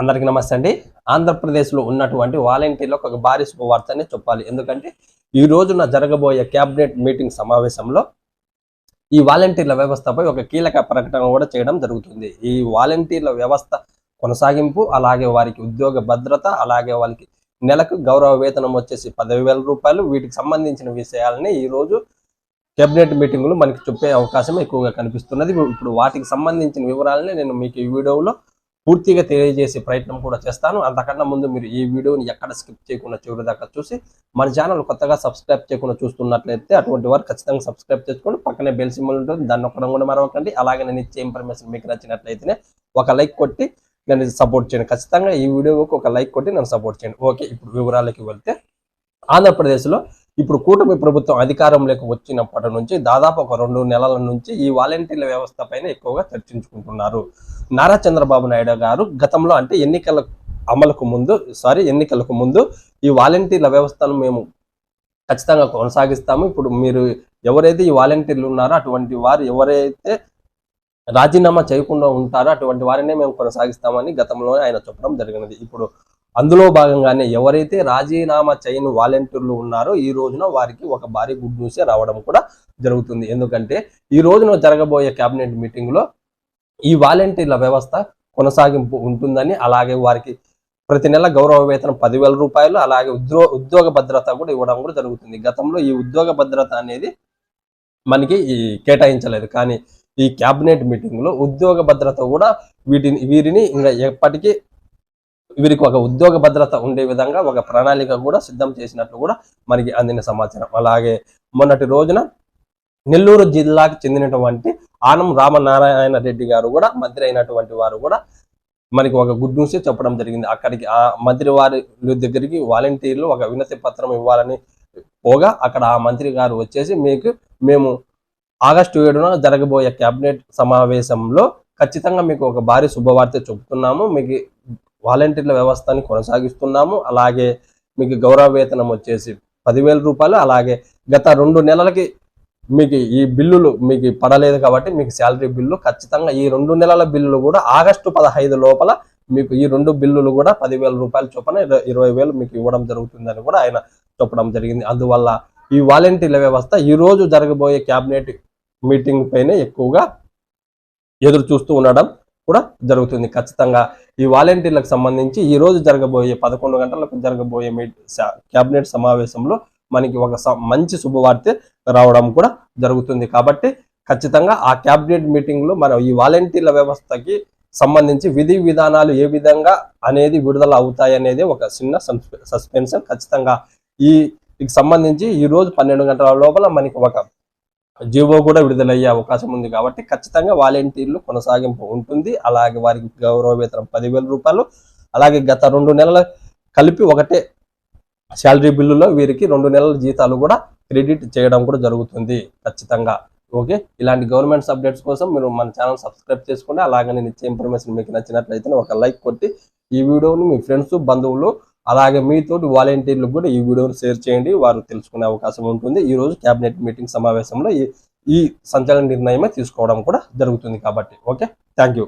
అందరికీ నమస్తే అండి. ఆంధ్రప్రదేశ్లో ఉన్నటువంటి వాలంటీర్లకు ఒక భారీ శుభవార్తనే చెప్పాలి. ఎందుకంటే ఈ రోజున జరగబోయే క్యాబినెట్ మీటింగ్ సమావేశంలో ఈ వాలంటీర్ల వ్యవస్థపై ఒక కీలక ప్రకటన కూడా చేయడం జరుగుతుంది. ఈ వాలంటీర్ల వ్యవస్థ కొనసాగింపు అలాగే వారికి ఉద్యోగ భద్రత అలాగే వాళ్ళకి నెలకు గౌరవ వేతనం వచ్చేసి పదవి వేల రూపాయలు వీటికి సంబంధించిన విషయాలని ఈ రోజు కేబినెట్ మీటింగులు మనకి చెప్పే అవకాశం ఎక్కువగా కనిపిస్తున్నది. ఇప్పుడు వాటికి సంబంధించిన వివరాలని నేను మీకు ఈ వీడియోలో పూర్తిగా తెలియజేసే ప్రయత్నం కూడా చేస్తాను. అంతకన్నా ముందు మీరు ఈ వీడియోని ఎక్కడ స్కిప్ చేయకుండా చివరి దాకా చూసి మన ఛానల్ కొత్తగా సబ్స్క్రైబ్ చేయకుండా చూస్తున్నట్లయితే అటువంటి వారు ఖచ్చితంగా సబ్స్క్రైబ్ చేసుకోండి. పక్కనే బెల్ సింబల్ ఉంటుంది దాన్ని ఒక్కడం కూడా మరవకండి. అలాగే నేను ఇచ్చే ఇన్ఫర్మేషన్ మీకు నచ్చినట్లయితేనే ఒక లైక్ కొట్టి నన్ను సపోర్ట్ చేయండి. ఖచ్చితంగా ఈ వీడియోకి ఒక లైక్ కొట్టి నన్ను సపోర్ట్ చేయండి. ఓకే ఇప్పుడు వివరాలకి వెళ్తే ఆంధ్రప్రదేశ్లో ఇప్పుడు కూటమి ప్రభుత్వం అధికారంలోకి వచ్చినప్పటి నుంచి దాదాపు ఒక రెండు నెలల నుంచి ఈ వాలంటీర్ల వ్యవస్థ పైన ఎక్కువగా చర్చించుకుంటున్నారు. నారా చంద్రబాబు నాయుడు గారు గతంలో అంటే ఎన్నికల అమలుకు ముందు సారీ ఎన్నికలకు ముందు ఈ వాలంటీర్ల వ్యవస్థను మేము ఖచ్చితంగా కొనసాగిస్తాము. ఇప్పుడు మీరు ఎవరైతే ఈ వాలంటీర్లు ఉన్నారో అటువంటి వారు ఎవరైతే రాజీనామా చేయకుండా ఉంటారో అటువంటి వారినే మేము కొనసాగిస్తామని గతంలో ఆయన చెప్పడం జరిగినది. ఇప్పుడు అందులో భాగంగానే ఎవరైతే రాజీనామా చేయని వాలంటీర్లు ఉన్నారో ఈ రోజున వారికి ఒక భారీ గుడ్ న్యూసే రావడం కూడా జరుగుతుంది. ఎందుకంటే ఈ రోజున జరగబోయే కేబినెట్ మీటింగ్లో ఈ వాలంటీర్ల వ్యవస్థ కొనసాగింపు ఉంటుందని అలాగే వారికి ప్రతి నెల గౌరవ వేతనం పదివేల రూపాయలు అలాగే ఉద్యో ఉద్యోగ భద్రత కూడా ఇవ్వడం కూడా జరుగుతుంది. గతంలో ఈ ఉద్యోగ భద్రత అనేది మనకి ఈ కేటాయించలేదు. కానీ ఈ క్యాబినెట్ మీటింగ్లో ఉద్యోగ భద్రత కూడా వీటిని వీరిని ఇంకా ఎప్పటికీ వీరికి ఒక ఉద్యోగ భద్రత ఉండే విధంగా ఒక ప్రణాళిక కూడా సిద్ధం చేసినట్లు కూడా మనకి అందిన సమాచారం. అలాగే మొన్నటి రోజున నెల్లూరు జిల్లాకు చెందినటువంటి ఆనం రామనారాయణ రెడ్డి గారు కూడా మంత్రి అయినటువంటి వారు కూడా మనకి ఒక గుడ్ న్యూస్ చెప్పడం జరిగింది. అక్కడికి ఆ మంత్రి వారి దగ్గరికి వాలంటీర్లు ఒక వినతి పత్రం ఇవ్వాలని పోగా అక్కడ ఆ మంత్రి గారు వచ్చేసి మీకు మేము ఆగస్టు ఏడున జరగబోయే కేబినెట్ సమావేశంలో ఖచ్చితంగా మీకు ఒక భారీ శుభవార్త చెబుతున్నాము. మీకు వాలంటీర్ల వ్యవస్థని కొనసాగిస్తున్నాము. అలాగే మీకు గౌరవ వేతనం వచ్చేసి పదివేల రూపాయలు. అలాగే గత రెండు నెలలకి మీకు ఈ బిల్లులు మీకు పడలేదు కాబట్టి మీకు శాలరీ బిల్లు ఖచ్చితంగా ఈ రెండు నెలల బిల్లులు కూడా ఆగస్టు పదహైదు లోపల మీకు ఈ రెండు బిల్లులు కూడా పదివేల రూపాయల చొప్పున ఇరవై వేలు మీకు ఇవ్వడం జరుగుతుందని కూడా ఆయన చెప్పడం జరిగింది. అందువల్ల ఈ వాలంటీర్ల వ్యవస్థ ఈ రోజు జరగబోయే క్యాబినెట్ మీటింగ్ పైన ఎక్కువగా ఎదురు చూస్తూ ఉండడం కూడా జరుగుతుంది. ఖచ్చితంగా ఈ వాలంటీర్లకు సంబంధించి ఈ రోజు జరగబోయే పదకొండు గంటలకు జరగబోయే మీ క్యాబినెట్ సమావేశంలో మనకి ఒక స- మంచి శుభవార్త రావడం కూడా జరుగుతుంది. కాబట్టి ఖచ్చితంగా ఆ క్యాబినెట్ మీటింగ్లో మనం ఈ వాలంటీర్ల వ్యవస్థకి సంబంధించి విధి విధానాలు ఏ విధంగా అనేది విడుదల అవుతాయి అనేది ఒక చిన్న సస్పెన్షన్. ఖచ్చితంగా ఈ సంబంధించి ఈ రోజు పన్నెండు గంటల లోపల మనకి ఒక జీవో కూడా విడుదలయ్యే అవకాశం ఉంది కాబట్టి ఖచ్చితంగా వాలంటీర్లు కొనసాగింపు ఉంటుంది. అలాగే వారికి గౌరవ వేతనం పదివేల రూపాయలు. అలాగే గత రెండు నెలల కలిపి ఒకటే శాలరీ బిల్లులో వీరికి రెండు నెలల జీతాలు కూడా క్రెడిట్ చేయడం కూడా జరుగుతుంది ఖచ్చితంగా. ఓకే? ఇలాంటి గవర్నమెంట్స్ అప్డేట్స్ కోసం మీరు మన ఛానల్ సబ్స్క్రైబ్ చేసుకోండి. అలాగే నేను ఇచ్చే ఇన్ఫర్మేషన్ మీకు నచ్చినట్లయితే ఒక లైక్ కొట్టి ఈ వీడియోని మీ ఫ్రెండ్స్ బంధువులు అలాగే మీతోటి వాలంటీర్లకు కూడా ఈ వీడియోను షేర్ చేయండి. వారు తెలుసుకునే అవకాశం ఉంటుంది. ఈ రోజు మీటింగ్ సమావేశంలో ఈ ఈ సంచలన నిర్ణయమే తీసుకోవడం కూడా జరుగుతుంది కాబట్టి ఓకే? Thank you